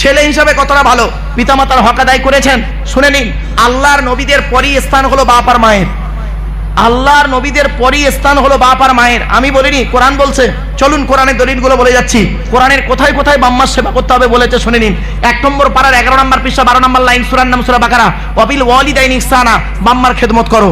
ছেলে হিসাবে কতটা ভালো? পিতামাতার হক আদায় করেছেন? শুনে নিন। আল্লাহর নবীদের পরই স্থান হলো বাপ আর মায়ের। আল্লাহর নবীদের পরই স্থান হলো বাপ আর মায়ের। আমি বলিনি, কোরআন বলছে। চলুন কোরআনের দলিলগুলো বলে যাচ্ছি। কোরআনের কোথায় কোথায় বাম্মার সেবা করতে হবে বলেছে, শুনে নিন। এক নম্বর পাড়ার এগারো নম্বর পৃষ্ঠা, বারো নম্বর লাইন সুরান নাম সুরা বাকারা। অবিল ওয়ালি দাইন ইসানা বাম্মার খেদমত করো।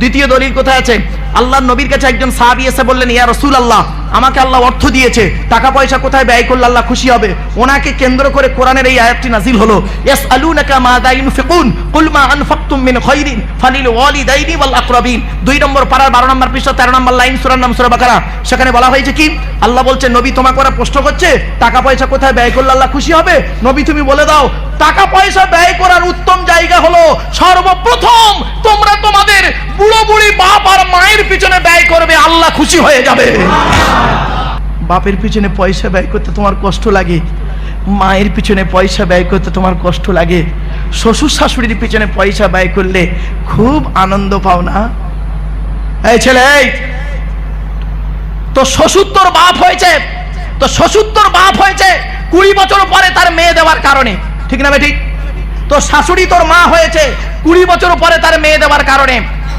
দ্বিতীয় দলিল কোথায় আছে? আল্লাহর নবীর কাছে একজন সাহাবি এসে বললেন, ইয়া রসুল আল্লাহ আমাকে আল্লাহ অর্থ দিয়েছে টাকা পয়সা কোথায় ব্যয় করলে আল্লাহ খুশি হবে? ওনাকে কেন্দ্র করে কোরআনের এই আয়াতটি নাজিল হলো ইয়াস আলুনাকা মা দাইন ফিকুন কুল মা আনফাকতুম মিন খাইরিন, ফালিল ওয়ালিদাইনি ওয়াল আকরাবিন। দুই নম্বর পাড়ার 12 নম্বর পৃষ্ঠা 13 নম্বর লাইন, সূরার নাম সূরা বাকারা। সেখানে বলা হয়েছে কি, আল্লাহ বলছে, নবী তোমাকে ওরা প্রশ্ন করছে টাকা পয়সা কোথায় ব্যয় করলে আল্লাহ খুশি হবে? নবী তুমি বলে দাও টাকা পয়সা ব্যয় করার উত্তম জায়গা হলো সর্বপ্রথম তোমরা তোমাদের বুড়ো বুড়ি বাপ আর মায়ের পিছনে ব্যয় করবে, আল্লাহ খুশি হয়ে যাবে। বাপের পিছনে পয়সা ব্যয় করতে তোমার কষ্ট লাগে, মায়ের পিছনে পয়সা ব্যয় করতে তোমার কষ্ট লাগে, শ্বশুর শাশুড়ির পিছনে পয়সা ব্যয় করলে খুব আনন্দ পাও না? এই ছেলে তো শ্বশুর তোর বাপ হয়েছে তো শ্বশুর তোর বাপ হয়েছে, কুড়ি বছর পরে তার মেয়ে দেওয়ার কারণে। ঠিক না ঠিক তো শাশুড়ি তোর মা হয়েছে, কুড়ি বছর পরে তার মেয়ে দেওয়ার কারণে।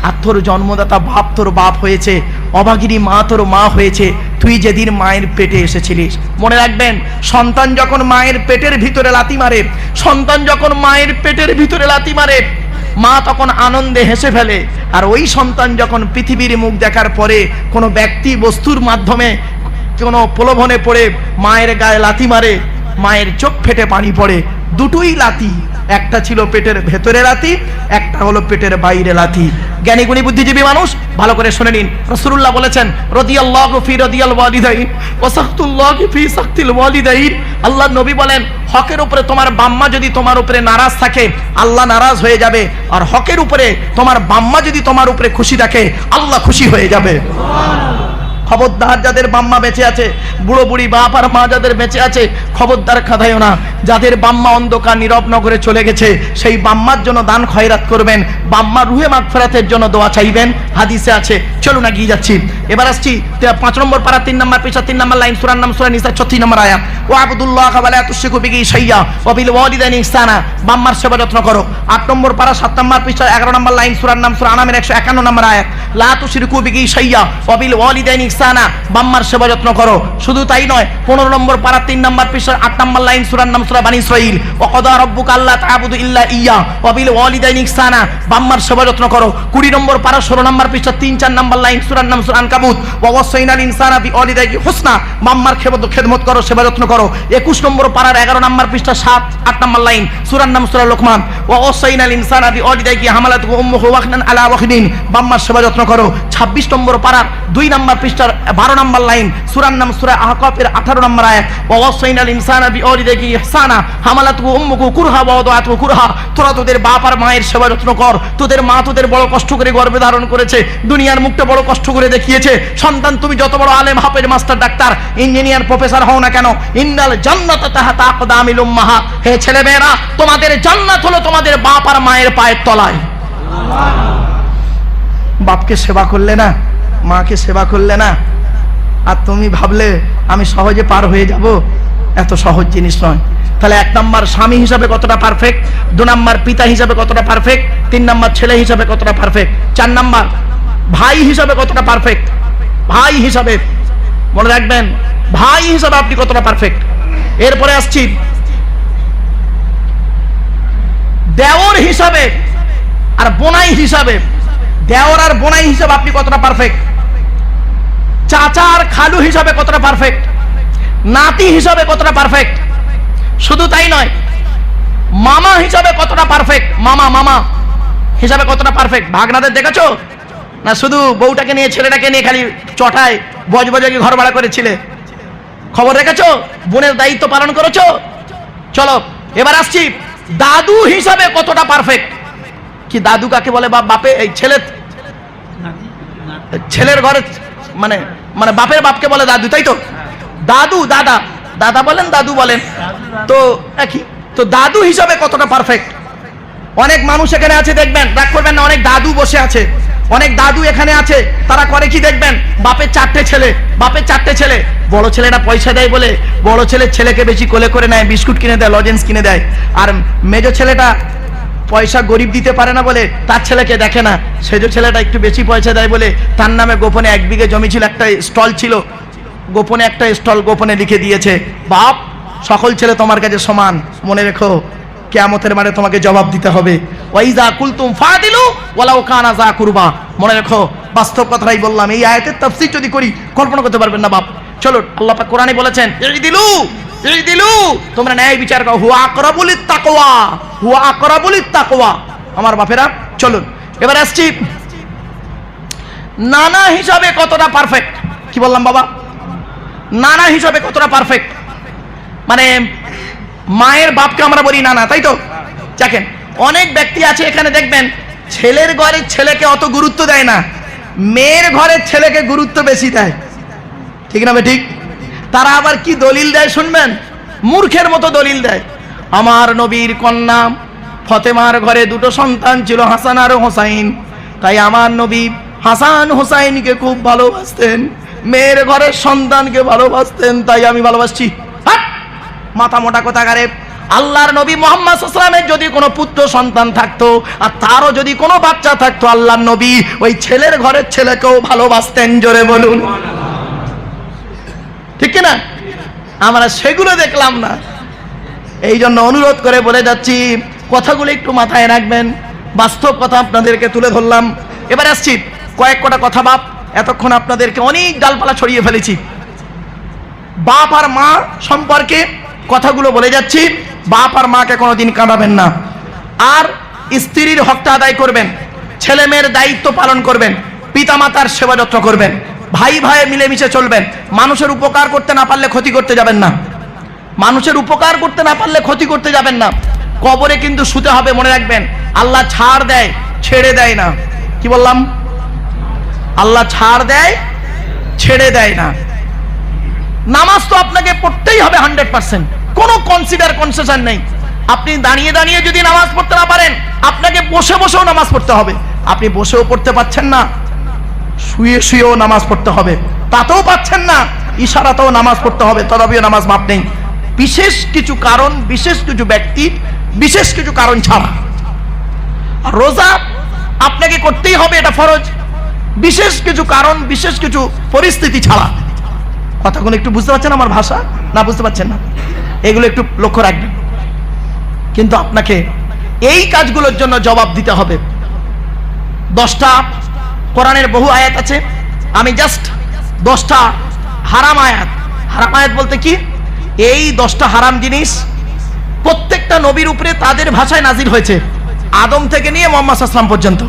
আর তোর জন্মদাতা বাপ তোর বাপ হয়েছে অবাগিনী মা তোর মা হয়েছে, তুই যেদিন মায়ের পেটে এসেছিলিস। মনে রাখবেন, সন্তান যখন মায়ের পেটের ভিতরে লাতি মারে, সন্তান যখন মায়ের পেটের ভিতরে লাতি মারে, মা তখন আনন্দে হেসে ফেলে। আর ওই সন্তান যখন পৃথিবীর মুখ দেখার পরে কোনো ব্যক্তি বস্তুর মাধ্যমে কোনো প্রলোভনে পড়ে, মায়ের গায়ে লাথি মারে, মায়ের চোখ ফেটে পানি পড়ে, দুটোই লাথি। একটা ছিল পেটের ভেতরে লাথি, একটা হলো পেটের বাইরে লাথি। জ্ঞানী গুণী বুদ্ধিজীবী মানুষ, ভালো করে শুনে নিন। রসুল্লাহ বলেছেন ফি আল্লাহ নবী বলেন, হকের উপরে তোমার বাম্মা যদি তোমার উপরে নারাজ থাকে, আল্লাহ নারাজ হয়ে যাবে। আর হকের উপরে তোমার বাম্মা যদি তোমার উপরে খুশি থাকে, আল্লাহ খুশি হয়ে যাবে। খবরদার যাদের বাম্মা বেঁচে আছে, বুড়ো বুড়ি বাপ আর মা যাদের বেঁচে আছে, খবরদার খাদাইও না। যাদের বাম্মা অন্ধকার নীরব নগরে চলে গেছে, সেই বাম্মার জন্য দান খয়রাত করবেন বাম্মা রুহে মাগফেরাতের জন্য দোয়া চাইবেন। হাদিসে আছে, চলুন গিয়ে যাচ্ছি। এবার আসছি পাঁচ নম্বর পাড়া তিন নম্বর পিছা তিন নম্বর লাইন সুরান নাম সুরা নিসা ছত্রিশ নম্বর আয়া ও আবদুল্লাহ কাবালা তুশিকু বিগি সাইয়া ও বিল ওয়ালিদাইনি ইহসানা। বাম্মার সেবা যত্ন করো। আট নম্বর পাড়া সাত নম্বর পৃষ্ঠা এগারো নম্বর লাইন, সুরার নাম সুরা আনামের একশো একান্ন নম্বর আয়াত। লা তুশরিকু বিগি সাইয়া ও বিল ওয়ালিদাইনি ইহসানা বাম্মার সেবা যত্ন করো। শুধু তাই নয়, পনেরো নম্বর পাড়া তিন নম্বর পৃষ্ঠা আট নম্বর লাইন সুরার নাম সুরা বানি রব্বুকা আল্লাহ ইল্লা ইয়া ওয়ালিদাইনি ইহসানা, বাম্মার সেবা যত্ন করো। কুড়ি নম্বর পাড়া ষোলো নম্বর পৃষ্ঠা তিন চার নম্বর লাইন সুরার নাম সুরা আনকাবুত ওয়া ওয়াসাইনাল ইনসানা বি বাম্মার খেদমত খেদমত করো, সেবা যত্ন করো। একুশ নম্বর পাড়ার এগারো নম্বর পৃষ্ঠা সাত, আট নম্বর লাইন সুরার নাম সুরা লোকমান। ইনসানা বি ওয়াহনান আলা ওয়াহনিন বাম্মার সেবা যত্ন করো। ছাব্বিশ নম্বর পাড়ার দুই নম্বর পৃষ্ঠার বারো নম্বর লাইন, সুরার নাম সুরা আহকাফের আঠারো নম্বর আয়াত ওয়া ওয়াসাইনাল ইনসানা ইহসানা উম্মুহু কুরহা কুরহা। তোরা তোদের বাপ আর মায়ের সেবা যত্ন কর। তোদের মা তোদের বড় কষ্ট করে ধারণ করেছে, দুনিয়ার মুখটা বড় কষ্ট করে দেখিয়েছে। সন্তান, তুমি যত বড় আলেম মাস্টার, ডাক্তার, ইঞ্জিনিয়ার, প্রফেসর হও না কেন জান্নাত উম্মাহা। হে তোমাদের জান্নাত হলো তোমাদের বাপ আর মায়ের পায়ের তলায়। বাপকে সেবা করলে না মাকে সেবা করলে না? আর তুমি ভাবলে আমি সহজে পার হয়ে যাব? এত সহজ জিনিস নয়। তাহলে এক নম্বর স্বামী হিসাবে কতটা পারফেক্ট দু নম্বর পিতা হিসাবে কতটা পারফেক্ট তিন নাম্বার ছেলে হিসাবে কতটা পারফেক্ট চার নাম্বার ভাই হিসাবে কতটা পারফেক্ট ভাই হিসাবে। মনে রাখবেন, ভাই হিসাবে আপনি কতটা পারফেক্ট এরপরে আসছি। দেওর হিসাবে আর বোনাই হিসাবে। দেওর আর বোনাই হিসাবে আপনি কতটা পারফেক্ট চাচা আর খালু হিসাবে কতটা পারফেক্ট নাতি হিসাবে কতটা পারফেক্ট শুধু তাই নয়, মামা হিসাবে কতটা পারফেক্ট মামা মামা হিসাবে কতটা পারফেক্ট ভাগনাদের দেখেছ? না শুধু বউটাকে নিয়ে, ছেলেটাকে নিয়ে খালি চটায়, বজ বজবজকে ঘর ভাড়া করেছিলে? খবর রেখেছো? বোনের দায়িত্ব পালন করেছ? চলো, এবার আসছি। দাদু হিসাবে কতটা পারফেক্ট কি দাদু কাকে বলে? বা বাপে এই ছেলে ছেলের ঘরে মানে মানে বাপের বাপকে বলে দাদু, তাই তো? দাদু, দাদা। দাদা বলেন, দাদু বলেন। তো, একই। তো দাদু হিসাবে কতটা পারফেক্ট অনেক মানুষ এখানে আছে, দেখবেন, রাগ করবেন না, অনেক দাদু বসে আছে। অনেক দাদু এখানে আছে, তারা করে কি দেখবেন? বাপের চারটে ছেলে, বাপের চারটে ছেলে। বড় ছেলেটা পয়সা দেয় বলে, বড় ছেলের ছেলেকে বেশি কোলে করে নেয়, বিস্কুট কিনে দেয়, লজেন্স কিনে দেয়। আর মেজো ছেলেটা পয়সা গরিব দিতে পারে না বলে তার ছেলেকে দেখে না। সেজো ছেলেটা একটু বেশি পয়সা দেয় বলে তার নামে গোপনে এক বিঘে জমি ছিল, একটা স্টল ছিল। গোপনে একটা স্টল গোপনে লিখে দিয়েছে, বাপ, সকল ছেলে তোমার কাছে সমান। মনে রেখো, কেয়ামতের মানে তোমাকে জবাব দিতে হবে। ওয়াইজা কুলতুম ফাদিলু ওয়ালাউ কানা যা কুরবা। মনে রেখো, বাস্তব কথাই বললাম। এই আয়াতের তাফসীর যদি করি, কল্পনা করতে পারবেন না, বাপ। চলো, আল্লাহ পাক কোরআনে বলেছেন এই দিলু এই দিলু। তোমরা ন্যায় বিচার করো। হুয়া আকরাবুলিত তাকওয়া। হুয়া আকরাবুলিত তাকওয়া। আমার বাপেরা, চলুন। এবার আসছি। নানা হিসাবে কতটা পারফেক্ট কি বললাম বাবা? নানা হিসাবে কতটা পারফেক্ট মানে মায়ের বাপকে আমরা বলি নানা, তাই তো? দেখেন, অনেক ব্যক্তি আছে এখানে, দেখবেন, ছেলের ঘরের ছেলেকে অত গুরুত্ব দেয় না। মেয়ের ঘরের ছেলেকে গুরুত্ব বেশি দেয়। ঠিক না ঠিক? তারা আবার কি দলিল দেয় শুনবেন? মূর্খের মতো দলিল দেয়। আমার নবীর কন্যা ফতেমার ঘরে দুটো সন্তান ছিল, হাসান আর হোসাইন। তাই আমার নবী হাসান হোসাইনকে খুব ভালোবাসতেন, মেয়ের ঘরের সন্তানকে ভালোবাসতেন, তাই আমি ভালোবাসছি! মাথা মোটা কথা গারে আল্লাহর নবী মোহাম্মদ ইসলামের যদি কোনো পুত্র সন্তান থাকতো, আর তারও যদি কোনো বাচ্চা থাকতো, আল্লাহর নবী ওই ছেলের ঘরের ছেলেকেও ভালোবাসতেন, জোরে বলুন। ঠিক কিনা? আমরা সেগুলো দেখলাম না। এই জন্য অনুরোধ করে বলে যাচ্ছি, কথাগুলো একটু মাথায় রাখবেন। বাস্তব কথা আপনাদেরকে তুলে ধরলাম। এবার আসছি, কয়েক কটা কথা বাপ। এতক্ষণ আপনাদেরকে অনেক ডালপালা ছড়িয়ে ফেলেছি। বাপ আর মা সম্পর্কে কথাগুলো বলে যাচ্ছি। বাপ আর মাকে কোনোদিন কাঁদাবেন না। আর স্ত্রীর হকটা আদায় করবেন। ছেলে মেয়ের দায়িত্ব পালন করবেন। পিতামাতার সেবা যত্ন করবেন। ভাই ভাই মিলেমিশে চলবেন। মানুষের উপকার করতে না পারলে ক্ষতি করতে যাবেন না। মানুষের উপকার করতে না পারলে ক্ষতি করতে যাবেন না। কবরে কিন্তু শুতে হবে, মনে রাখবেন। আল্লাহ ছাড় দেয়, ছেড়ে দেয় না। কি বললাম? আল্লাহ ছাড় দেয়, ছেড়ে দেয় না। নামাজ তো আপনাকে পড়তেই হবে হান্ড্রেড পার্সেন্ট। কোনো কনসিডার কনসেশন নেই। আপনি দাঁড়িয়ে দাঁড়িয়ে যদি নামাজ পড়তে না পারেন, আপনাকে বসে বসেও নামাজ পড়তে হবে। আপনি বসেও পড়তে পারছেন না। শুয়ে শুয়েও নামাজ পড়তে হবে। তাতেও পাচ্ছেন না, ইশারাতেও নামাজ পড়তে হবে, তদাবিও নামাজ মাপ নেই। বিশেষ কিছু কারণ, বিশেষ কিছু ব্যক্তি, বিশেষ কিছু কারণ ছাড়া। রোজা আপনাকে করতেই হবে এটা ফরজ। বিশেষ কিছু কারণ, বিশেষ কিছু পরিস্থিতি ছাড়া। কথাগুলো একটু বুঝতে পারছেন আমার ভাষা? না, বুঝতে পারছেন না। এগুলো একটু লক্ষ্য রাখবেন। কিন্তু আপনাকে এই কাজগুলোর জন্য জবাব দিতে হবে। দশটা কোরআনের বহু আয়াত আছে। আমি জাস্ট দশটা হারাম আয়াত। হারাম আয়াত বলতে কি? এই দশটা হারাম জিনিস প্রত্যেকটা নবীর উপরে তাদের ভাষায় নাজির হয়েছে। আদম থেকে নিয়ে মোহাম্মদ আসলাম পর্যন্ত।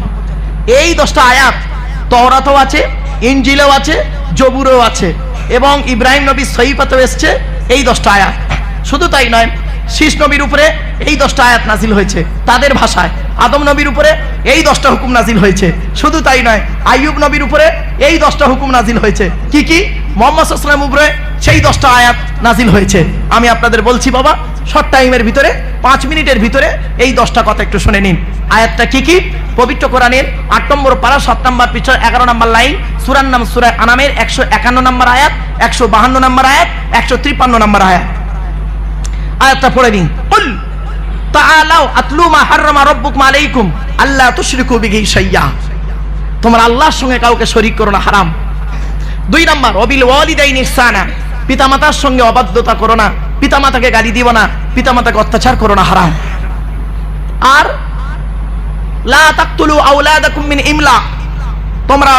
এই দশটা আয়াত তওরাতেও আছে ইঞ্জিলেও আছে, জবুরেও আছে এবং ইব্রাহিম নবী সহিপাতেও এসছে এই দশটা আয়াত। শুধু তাই নয় শীষ নবীর উপরে এই দশটা আয়াত নাজিল হয়েছে। তাদের ভাষায়। আদম নবীর উপরে এই দশটা হুকুম নাজিল হয়েছে। শুধু তাই নয়, আইয়ুব নবীর উপরে এই দশটা হুকুম নাজিল হয়েছে। কি কি? মোহাম্মদ আসলাম উপরে সেই দশটা আয়াত নাজিল হয়েছে। আমি আপনাদের বলছি, বাবা, শর্ট টাইমের ভিতরে, পাঁচ মিনিটের ভিতরে এই দশটা কথা একটু শুনে নিন। আয়াতটা কি কি? পবিত্র কোরআনের আট নম্বর পারা, সাত নম্বর পিছর এগারো নম্বর লাইন সুরান নাম সুরা আনামের একশো একান্ন নম্বর আয়াত, একশো বাহান্ন নম্বর আয়াত, একশো ত্রিপান্ন নম্বর আয়াত। আয়াতটা পড়ে নিন। কুল তাআলাও আতলু মা হাররামা রাব্বুকুম আলাইকুম। আল্লা তুশরিকু বিহি শাইয়্যা তোমরা আল্লাহর সঙ্গে কাউকে শরীক করো না, হারাম। দুই নাম্বার অবিল ওয়ালিদাইন ইহসানা। পিতামাতার সঙ্গে অবাধ্যতা করো না, পিতামাতাকে গালি দিব না, পিতামাতাকে অত্যাচার করো না, হারাম। আর, লা তাকতুলু আওলাদাকুম মিন ইমলা। তোমরা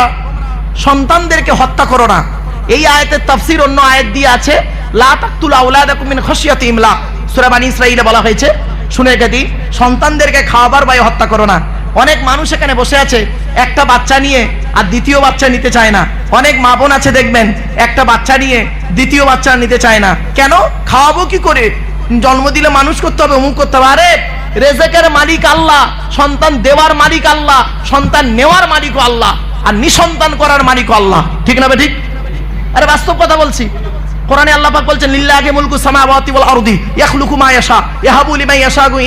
সন্তানদেরকে হত্যা করো না। এই আয়াতের তাফসীর অন্য আয়াত দিয়ে আছে ইমলা। সূরা বানী ইসরাঈলে বলা হয়েছে, শুনে দিই সন্তানদেরকে খাওয়াবার ভয়ে হত্যা করো না। অনেক মানুষ এখানে বসে আছে, একটা বাচ্চা নিয়ে, আর দ্বিতীয় বাচ্চা নিতে চায় না। অনেক মা বোন আছে, দেখবেন, একটা বাচ্চা নিয়ে দ্বিতীয় বাচ্চা নিতে চায় না। কেন? খাওয়াবো কি করে? জন্ম দিলে মানুষ করতে হবে, অমুক করতে হবে। আরে, রেজেকের মালিক আল্লাহ, সন্তান দেওয়ার মালিক আল্লাহ, সন্তান নেওয়ার মালিকও আল্লাহ, আর নিঃসন্তান করার মালিকও আল্লাহ। ঠিক না ঠিক? আরে, বাস্তব কথা বলছি। কোরআনে আল্লাহ বলছেন, লিল্লাহি মুলকু সামাওয়াতি ওয়াল আরদি মা ইয়াশা, ইয়াহাবু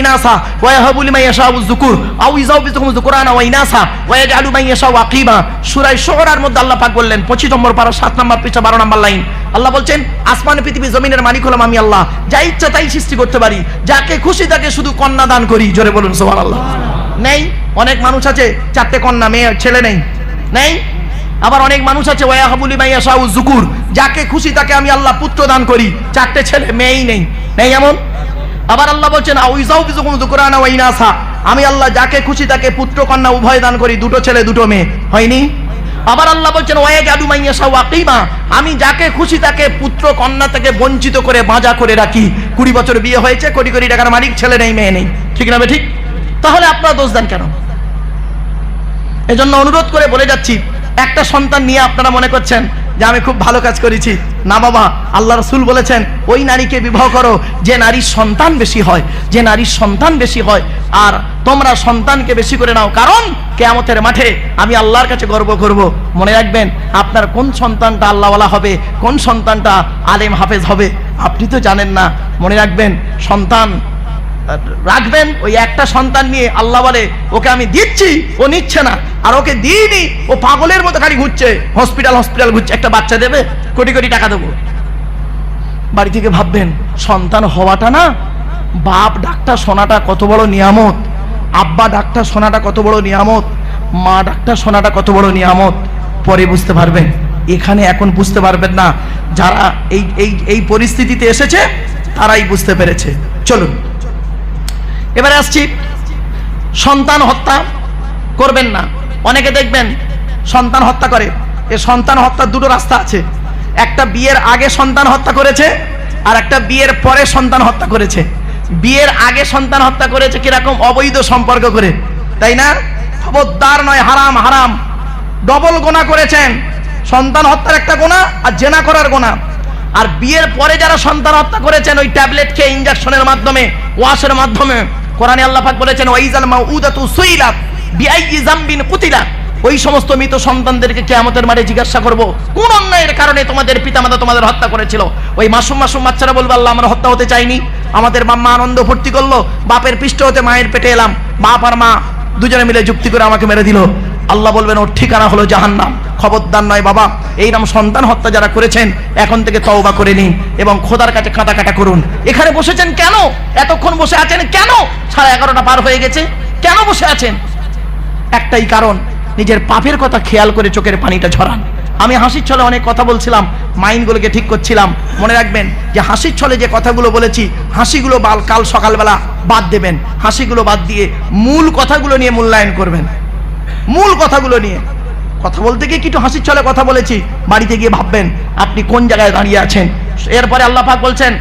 ইনাসা, ওয়া ইয়াহাবু লিমান ইয়াশাউ যুকুর, আও ওয়া ইনাসা, ওয়া সূরা শুরার মধ্যে আল্লাহ পাক বললেন 25 নম্বর পারা 7 নম্বর পৃষ্ঠা 12 নম্বর লাইন। আল্লাহ বলছেন, আসমান পৃথিবী জমিনের মালিক হলাম আমি আল্লাহ, যা ইচ্ছা তাই সৃষ্টি করতে পারি, যাকে খুশি তাকে শুধু কন্যা দান করি। জোরে বলুন, সুবহানাল্লাহ। নেই? অনেক মানুষ আছে, চারটে কন্যা, মেয়ে, ছেলে নেই? নেই? আবার অনেক মানুষ আছে ওয়াহাবুলি মাইয়া শাহু জুকুর যাকে খুশি তাকে আমি আল্লাহ পুত্র দান করি। চারটে ছেলে, মেয়েই নেই। নেই এমন? আবার আল্লাহ বলছেন আউইজাউ আমি আল্লাহ যাকে খুশি তাকে পুত্র কন্যা উভয় দান করি, দুটো ছেলে, দুটো মেয়ে। হয়নি? আবার আল্লাহ বলছেন, ওয়া জাদু মাইয়া আমি যাকে খুশি তাকে পুত্র কন্যা থেকে বঞ্চিত করে বাঁজা করে রাখি। কুড়ি বছর বিয়ে হয়েছে, কোটি কোটি টাকার মালিক, ছেলে নেই, মেয়ে নেই। ঠিক না ঠিক? তাহলে আপনারা দোষ দেন কেন? এজন্য অনুরোধ করে বলে যাচ্ছি একটা সন্তান নিয়ে আপনারা মনে করছেন যে আমি খুব ভালো কাজ করেছি। না বাবা, আল্লাহ রসুল বলেছেন, ওই নারীকে বিবাহ করো যে নারীর সন্তান বেশি হয়, যে নারীর সন্তান বেশি হয়। আর তোমরা সন্তানকে বেশি করে নাও, কারণ কেয়ামতের মাঠে আমি আল্লাহর কাছে গর্ব করব। মনে রাখবেন, আপনার কোন সন্তানটা আল্লাহওয়ালা হবে, কোন সন্তানটা আলেম হাফেজ হবে, আপনি তো জানেন না। মনে রাখবেন, সন্তান রাখবেন, ওই একটা সন্তান নিয়ে আল্লাহ বলে, ওকে আমি দিচ্ছি, ও নিচ্ছে না। আর ওকে দিইনি, ও পাগলের মতো খালি ঘুরছে। হসপিটাল হসপিটাল ঘুরছে। একটা বাচ্চা দেবে, কোটি কোটি টাকা দেবো। বাড়ি থেকে ভাববেন, সন্তান হওয়াটা না, বাপ ডাক্তার শোনাটা কত বড় নিয়ামত, আব্বা ডাক্তার শোনাটা কত বড় নিয়ামত, মা ডাক্তার শোনাটা কত বড় নিয়ামত। পরে বুঝতে পারবেন, এখানে এখন বুঝতে পারবেন না, যারা এই এই এই পরিস্থিতিতে এসেছে, তারাই বুঝতে পেরেছে। চলুন। এবারে আসছি। সন্তান হত্যা করবেন না। অনেকে দেখবেন সন্তান হত্যা করে। এ সন্তান হত্যার দুটো রাস্তা আছে। একটা বিয়ের আগে সন্তান হত্যা করেছে আর একটা বিয়ের পরে সন্তান হত্যা করেছে। বিয়ের আগে সন্তান হত্যা করেছে কীরকম অবৈধ সম্পর্ক করে। তাই না? খবরদার নয়, হারাম হারাম। ডবল গোনা করেছেন। সন্তান হত্যার একটা গোনা আর জেনা করার গোনা। আর বিয়ের পরে যারা সন্তান হত্যা করেছেন ওই ট্যাবলেট খেয়ে ইনজেকশনের মাধ্যমে, ওয়াশের মাধ্যমে কোরআনে আল্লাহ পাক বলেছেন, ওয়াইজাল মাউদাতু সুইলাত বিআইয়ি ওই সমস্ত মৃত সন্তানদেরকে কিয়ামতের মাঠে জিজ্ঞাসা করব, কোন অন্যায়ের কারণে তোমাদের পিতামাতা তোমাদের হত্যা করেছিল? ওই মাসুম মাসুম বাচ্চারা বলবে, আল্লাহ, আমরা হত্যা হতে চাইনি। আমাদের বাম্মা আনন্দ ফুর্তি করল, বাপের পৃষ্ঠ হতে মায়ের পেটে এলাম। বাপ আর মা দুজনে মিলে যুক্তি করে আমাকে মেরে দিল। আল্লাহ বলবেন, ওর ঠিকানা হলো জাহান্নাম। খবরদার নয় বাবা। এই নাম সন্তান হত্যা যারা করেছেন, এখন থেকে তওবা করে নিন এবং খোদার কাছে কাটা কাটা করুন। এখানে বসেছেন কেন? এতক্ষণ বসে আছেন কেন? সাড়ে এগারোটা পার হয়ে গেছে। কেন বসে আছেন? একটাই কারণ, নিজের পাপের কথা খেয়াল করে চোখের পানিটা ঝরান। আমি হাসির ছলে অনেক কথা বলছিলাম, মাইন্ডগুলোকে ঠিক করছিলাম। মনে রাখবেন যে হাসির ছলে যে কথাগুলো বলেছি, হাসিগুলো বাল, কাল সকালবেলা বাদ দেবেন। হাসিগুলো বাদ দিয়ে মূল কথাগুলো নিয়ে মূল্যায়ন করবেন। মূল কথাগুলো নিয়ে। কথা বলতে গিয়ে কিছু হাসির ছলে কথা বলেছি। বাড়িতে গিয়ে ভাববেন, আপনি কোন জায়গায় দাঁড়িয়ে আছেন? এরপরে আল্লাহ পাক বলছেন,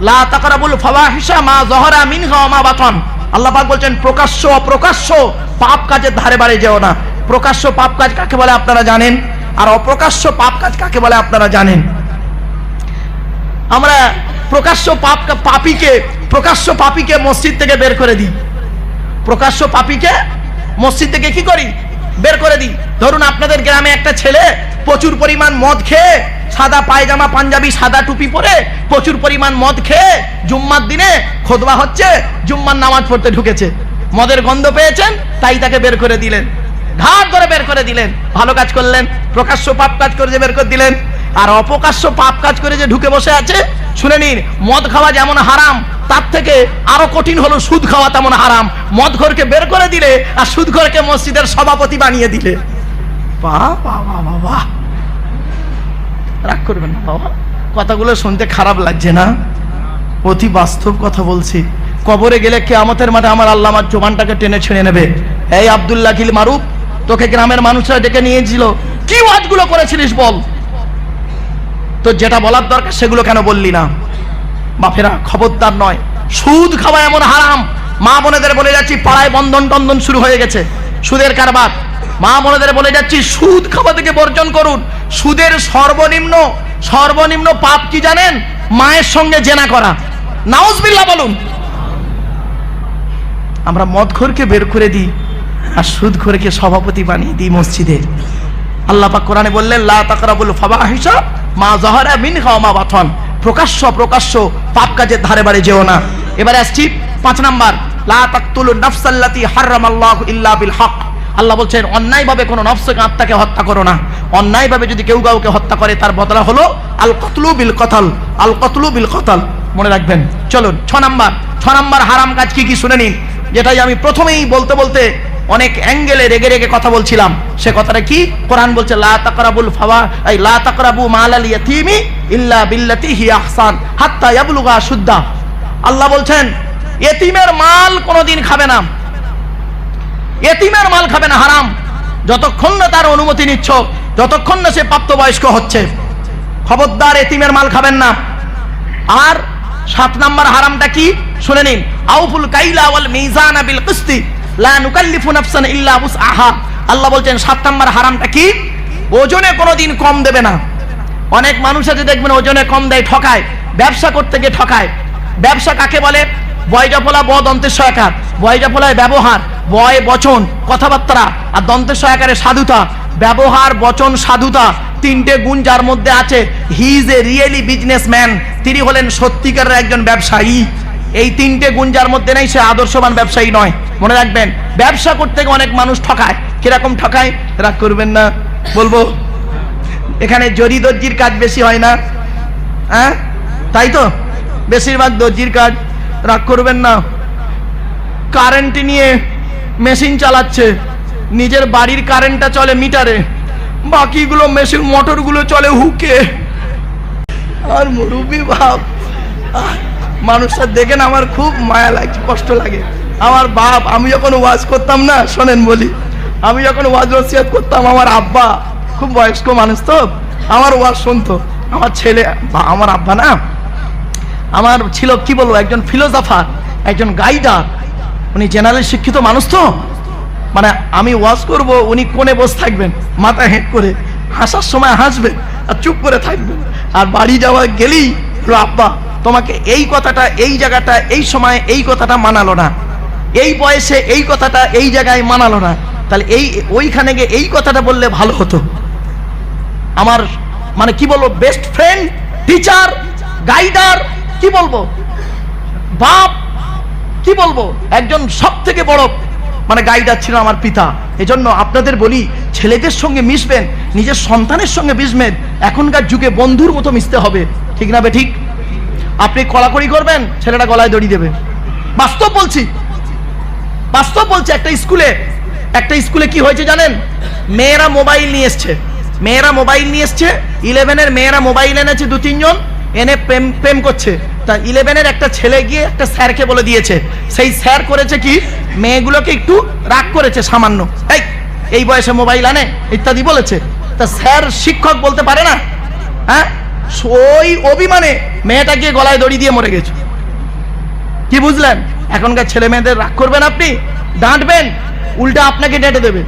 লা তাকরাবুল ফাওয়াহিশা মা জহরা মিনহা মা বাতন। আল্লাহ পাক বলছেন, প্রকাশ্য অপ্রকাশ্য পাপ কাজের ধারে বাড়ি যেও না। প্রকাশ্য পাপ কাজ কাকে বলে আপনারা জানেন? আর অপ্রকাশ্য পাপ কাজ কাকে বলে আপনারা জানেন? আমরা প্রকাশ্য পাপ পাপিকে, প্রকাশ্য পাপিকে মসজিদ থেকে বের করে দিই। প্রকাশ্য পাপিকে মসজিদ থেকে কি করি? বের করে দিই। ধরুন আপনাদের গ্রামে একটা ছেলে প্রচুর পরিমাণ মদ খেয়ে সাদা পায়জামা, পাঞ্জাবি, সাদা টুপি পরে প্রচুর পরিমাণ মদ খেয়ে জুম্মার দিনে খোদবা হচ্ছে, জুম্মার নামাজ পড়তে ঢুকেছে। মদের গন্ধ পেয়েছেন, তাই তাকে বের করে দিলেন। ঘাট ধরে বের করে দিলেন। ভালো কাজ করলেন, প্রকাশ্য পাপ কাজ করে বের করে দিলেন। আর অপকাশ্য পাপ কাজ করে যে ঢুকে বসে আছে, শুনে নিন, মদ খাওয়া যেমন হারাম, তার থেকে আরও কঠিন হলো সুদ খাওয়া তেমন হারাম। মদ ঘরকে বের করে দিলে আর সুদ ঘরকে মসজিদের সভাপতি বানিয়ে দিলে। বাহ রাগ করবেন না, বাবা। কথাগুলো শুনতে খারাপ লাগছে না? অতি বাস্তব কথা বলছি। কবরে গেলে কে আমাদের মাঠে আমার আল্লাহ আমার জোবানটাকে টেনে ছেড়ে নেবে। এই আব্দুল্লাহ মারুফ, তোকে গ্রামের মানুষরা ডেকে নিয়েছিল। কি ওয়াজগুলো করেছিলিস বল? তো যেটা বলার দরকার সেগুলো কেন বললি না? বাপেরা, খবরদার নয়। সুদ খাওয়া এমন হারাম। মা বোনেদের বলে যাচ্ছি, পাড়ায় বন্ধন টন্ধন শুরু হয়ে গেছে। সুদের কারবার। মা বোনেদের বলে যাচ্ছি, সুদ খাওয়া থেকে বর্জন করুন। সুদের সর্বনিম্ন সর্বনিম্ন পাপ কি জানেন? মায়ের সঙ্গে জেনা করা। নাউজবিল্লাহ বলুন। আমরা মদখোরকে বের করে দিই আর সুদখোরকে সভাপতি বানিয়ে দিই মসজিদে। আল্লাহ পাক কোরআনে বললেন, লা তাকরাবুল ফাবাহিশা মা জাহারা মিনহা মা বাতন। প্রকাশ্য প্রকাশ্য পাপ কাজের ধারে বাড়ি যেও না। এবারে আসছি পাঁচ নাম্বার, লা তাকতুলু নাফসাল্লাতি হারামাল্লাহু ইল্লা বিল হক। আল্লাহ বলছেন, অন্যায়ভাবে কোনো নফসকে আত্মাকে হত্যা করো না। অন্যায়ভাবে যদি কেউ কাউকে হত্যা করে, তার বদলা হলো আল কতলু বিল কতল, আল কতলু বিল কতল। মনে রাখবেন, চলুন, ছ নাম্বার ছ নাম্বার হারাম কাজ কি কি শুনে নিন। যেটাই আমি প্রথমেই বলতে বলতে অনেক অ্যাঙ্গেলে রেগে রেগে কথা বলছিলাম। সে কথাটা কি? কোরআন বলছে, লা তাকরাবুল ফাওয়া এই, লা তাকরাবু মালাল ইয়াতীমি ইল্লা বিল্লাতি হি আহসান হাত্তা ইয়াবলুগা শুদ্ধা আল্লাহ বলছেন, এতিমের মাল কোনোদিন খাবে না। এতিমের মাল খাবে না, হারাম। যতক্ষণ না তার অনুমতি নিচ্ছ, যতক্ষণ না সে প্রাপ্তবয়স্ক হচ্ছে। খবরদার এতিমের মাল খাবেন না। আর সাত নাম্বার হারামটা কি? শুনে নিন, আউফুল কাইলা ওয়াল মিজান বিল কিসতি। আল্লাহ বলছেন, সাত নাম্বার হারামটা কি? ওজনে কোনোদিন কম দেবে না। অনেক মানুষ আছে, দেখবেন ওজনে কম দেয়, ঠকায়। ব্যবসা করতে গিয়ে ঠকায়। ব্যবসা কাকে বলে? বয়জাফলা, ব দন্তের সহায়কার বয়জাফলায় ব্যবহার, বয় বচন, কথাবার্তা। আর দন্তের সহায়কারে সাধুতা। ব্যবহার, বচন, সাধুতা। তিনটে গুণ যার মধ্যে আছে he is a really businessman তিনি হলেন সত্যিকারের একজন ব্যবসায়ী। এই তিনটে গুণ যার মধ্যে নেই, সে আদর্শবান ব্যবসায়ী নয়। মনে রাখবেন, ব্যবসা করতে গিয়ে অনেক মানুষ ঠকায়। কীরকম ঠকায়? রাগ করবেন না। বলব, এখানে জরি দর্জির কাজ বেশি হয় না। হ্যাঁ? তাই তো? বেশিরভাগ দর্জির কাজ রাগ করবেন না। কারেন্ট নিয়ে মেশিন চালাচ্ছে। নিজের বাড়ির কারেন্টটা চলে মিটারে বাকিগুলো মেশিন মোটরগুলো চলে হুকে আর মুরব্বী ভাব মানুষটা দেখেন আমার খুব মায়া লাগছে, কষ্ট লাগে। আমার বাপ, আমি যখন ওয়াজ করতাম না, শোনেন বলি, আমি যখন ওয়াজ রসিয়াত করতাম, আমার আব্বা খুব বয়স্ক মানুষ তো, আমার ওয়াজ শুনতো। আমার ছেলে আমার আব্বা না, আমার ছিল, কি বলব, একজন ফিলোসফার একজন গাইডার উনি জেনারেল শিক্ষিত মানুষ তো। মানে আমি ওয়াজ করব, উনি কোণে বসে থাকবেন, মাথা হেঁট করে, হাসার সময় হাসবেন, আর চুপ করে থাকবেন। আর বাড়ি যাওয়া গেলেই আব্বা। তোমাকে এই কথাটা, এই জায়গাটা, এই সময় এই কথাটা মানালো না। এই বয়সে এই কথাটা এই জায়গায় মানালো না। তাহলে এই, ওইখানে গিয়ে এই কথাটা বললে ভালো হতো। আমার মানে কি বলব বেস্ট ফ্রেন্ড টিচার গাইডার কি বলব? বাপ, কি বলব? একজন সব থেকে বড় মানে গাইডার ছিল আমার পিতা। এজন্য আপনাদের বলি, ছেলেদের সঙ্গে মিশবেন, নিজের সন্তানের সঙ্গে মিশবেন, এখনকার যুগে বন্ধুর মতো মিশতে হবে। ঠিক না বে ঠিক? আপনি কড়াকড়ি করবেন, ছেলেটা গলায় দড়ি দেবে। বাস্তব বলছি। বাস্তব বলছে, একটা স্কুলে একটা স্কুলে কি হয়েছে জানেন? মেয়েরা মোবাইল নিয়ে এসছে। মেয়েরা মোবাইল নিয়ে এসছে, ইলেভেনের মেয়েরা মোবাইল এনেছে দু, তিনজন, এনে প্রেম প্রেম করছে। তা ইলেভেনের একটা ছেলে গিয়ে একটা স্যারকে বলে দিয়েছে। সেই স্যার করেছে কি? মেয়েগুলোকে একটু রাগ করেছে সামান্য। এই এই বয়সে মোবাইল আনে, ইত্যাদি বলেছে। তা স্যার শিক্ষক বলতে পারে না? হ্যাঁ? ওই অভিমানে মেয়েটাকে গলায় দড়ি দিয়ে মরে গেছে। কি বুঝলেন? এখনকার ছেলে মেয়েদের রাগ করবেন আপনি? ডাঁটবেন? উল্টা আপনাকে ডেটে দেবে।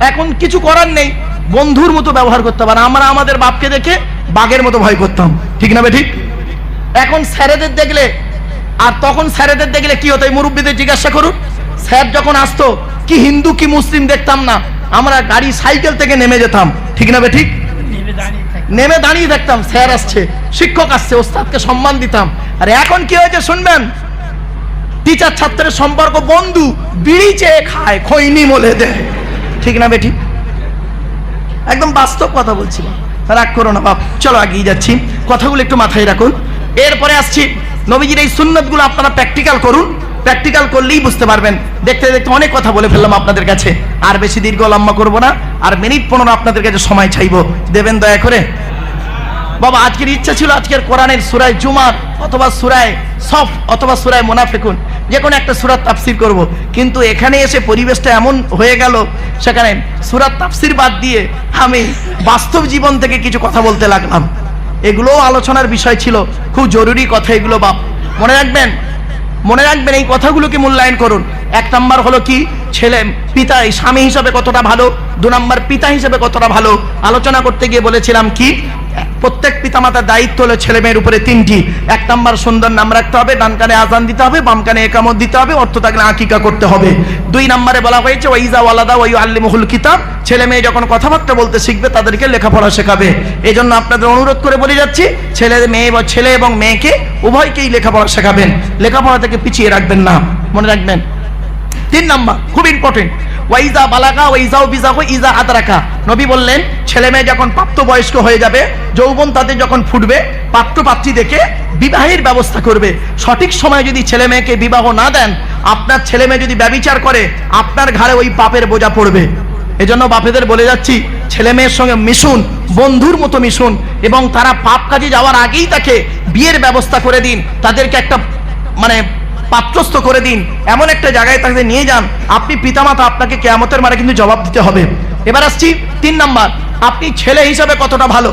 এখন কিছু করার নেই। বন্ধুর মতো ব্যবহার করতে পারে আমরা আমাদের বাপকে দেখে বাঘের মতো ভয় করতাম। ঠিক না ঠিক? এখন স্যারেদের দেখলে আর তখন স্যারেদের দেখলে কি হতো? এই মুরব্বীদের জিজ্ঞাসা করুন। স্যার যখন আসতো, কি হিন্দু, কি মুসলিম দেখতাম না। আমরা গাড়ি, সাইকেল থেকে নেমে যেতাম। ঠিক না ঠিক? নেমে দাঁড়িয়ে দেখতাম, স্যার আসছে, শিক্ষক আসছে, ওস্তাদকে সম্মান দিতাম। আর এখন কি হয়েছে শুনবেন? টিচার ছাত্রের সম্পর্ক বন্ধু বিড়ি চেয়ে খায়, খৈনি মলে দেয়। ঠিক না বেটি? একদম বাস্তব কথা বলছিলাম। রাগ করো না বাপ, চলো আগিয়ে যাচ্ছি। কথাগুলো একটু মাথায় রাখুন। এরপরে আসছি। নবীজির এই সুন্নতগুলো আপনারা প্র্যাকটিক্যাল করুন। প্র্যাকটিক্যাল করলেই বুঝতে পারবেন। দেখতে দেখতে অনেক কথা বলে ফেললাম আপনাদের কাছে। আর বেশি দীর্ঘ লম্বা করব না। আর মিনিট পনেরো আপনাদের কাছে সময় চাইব। দেবেন দয়া করে। বাবা, আজকের ইচ্ছা ছিল আজকের কোরআনের সুরায় জুমার অথবা সুরায় সফ অথবা সুরায় মোনাফেকুন, যে কোনো একটা সুরাত তাফসির করব। কিন্তু এখানে এসে পরিবেশটা এমন হয়ে গেল, সেখানে সুরাত তাফসির বাদ দিয়ে আমি বাস্তব জীবন থেকে কিছু কথা বলতে লাগলাম। এগুলোও আলোচনার বিষয় ছিল। খুব জরুরি কথা এগুলো, বাপ। মনে রাখবেন মনে রাখবেন এই কথাগুলোকে মূল্যায়ন করুন। এক নম্বর হলো কি? ছেলে, পিতা স্বামী হিসাবে কতটা ভালো? দু নম্বর, পিতা হিসাবে কতটা ভালো? আলোচনা করতে গিয়ে বলেছিলাম কি? প্রত্যেক পিতামাতার দায়িত্ব হলো ছেলে মেয়ের উপরে তিনটি। এক নাম্বার সুন্দর নাম রাখতে হবে, ডান কানে আজান দিতে হবে, বাম কানে একামত দিতে হবে, অর্থ থাকলে আকিকা করতে হবে। দুই নম্বরে বলা হয়েছে ওইজা ওয়ালাদা ওই আল্লিমুহুল কিতাব ছেলে মেয়ে যখন কথাবার্তা বলতে শিখবে, তাদেরকে লেখাপড়া শেখাবে। এই জন্য আপনাদের অনুরোধ করে বলে যাচ্ছি, ছেলে মেয়ে বা ছেলে এবং মেয়েকে উভয়কেই লেখাপড়া শেখাবেন। লেখাপড়া থেকে পিছিয়ে রাখবেন না। মনে রাখবেন? তিন নাম্বার, খুব ইম্পর্টেন্ট ওয়াইজা বালাকা ওয়াইজাও বিজাহু ইজা আদরাকা নবী বললেন ছেলে মেয়ে যখন প্রাপ্তবয়স্ক হয়ে যাবে, যৌবন তাদের যখন ফুটবে পাত্র পাত্রী দেখে বিবাহের ব্যবস্থা করবে। সঠিক সময় যদি ছেলে মেয়েকে বিবাহ না দেন, আপনার ছেলে মেয়ে যদি ব্যবিচার করে, আপনার ঘাড়ে ওই পাপের বোঝা পড়বে। এজন্য বাপেদের বলে যাচ্ছি, ছেলে মেয়ের সঙ্গে মিশুন, বন্ধুর মতো মিশুন, এবং তারা পাপ কাজে যাওয়ার আগেই তাকে বিয়ের ব্যবস্থা করে দিন, তাদেরকে একটা মানে পাত্রস্থ করে দিন। এমন একটা জায়গায় তাকে নিয়ে যান, আপনি পিতামাতা আপনাকে কেয়ামতের মারে কিন্তু জবাব দিতে হবে। এবার আসছি তিন নাম্বার। আপনি ছেলে হিসাবে কতটা ভালো?